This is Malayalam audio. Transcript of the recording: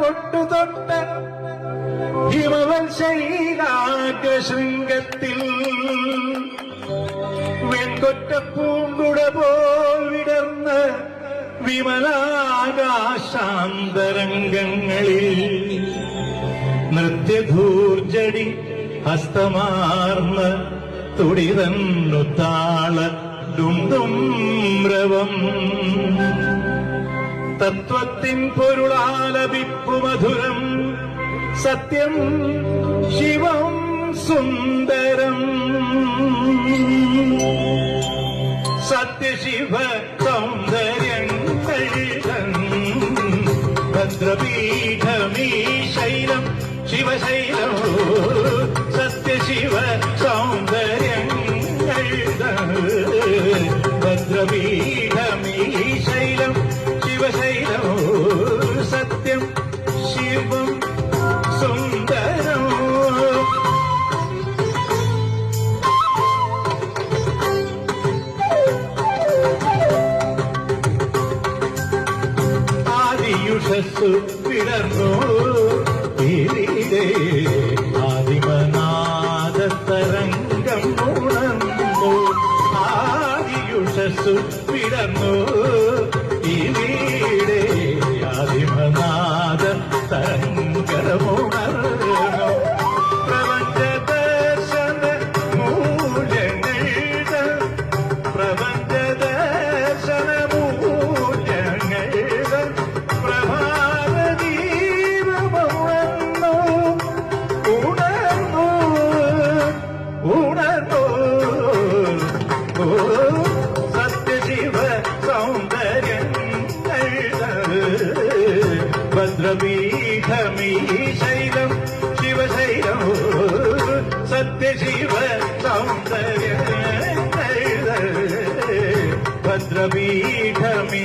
പൊട്ടു തൊട്ട ഹിമവൽ ശൃംഗത്തിൽ വെൺകൊറ്റ പൂങ്കുട പോൽ വിടർന്ന് വിമലാകാശാന്തരംഗങ്ങളിൽ. നൃത്യധൂർജടി ഹസ്തമാർന്ന് തുടിതന്നു താള രവം. തത്വത്തിൻ പൊരുളാലപിപ്പു മധുരം. സത്യം ശിവം സുന്ദരം. സത്യശിവ സൗന്ദര്യങ്ങൾ ഭദ്രപീഠമീ ശൈലം ശിവശൈലം. സത്യശിവ ആദിയുഷസ്സു പിറന്നു ഇവിടെ ആദിമനാഥ തരംഗം ഉണർന്നു ആദിയുഷസ്സു വിടർന്നു ഇവിടെ ആദിമനാഥ തരംഗമുണർന്നു ഭദ്രപീഠമീ ശൈലം ശിവശൈലം സത്യശിവ സൗന്ദര്യ ഭദ്രപീഠമീ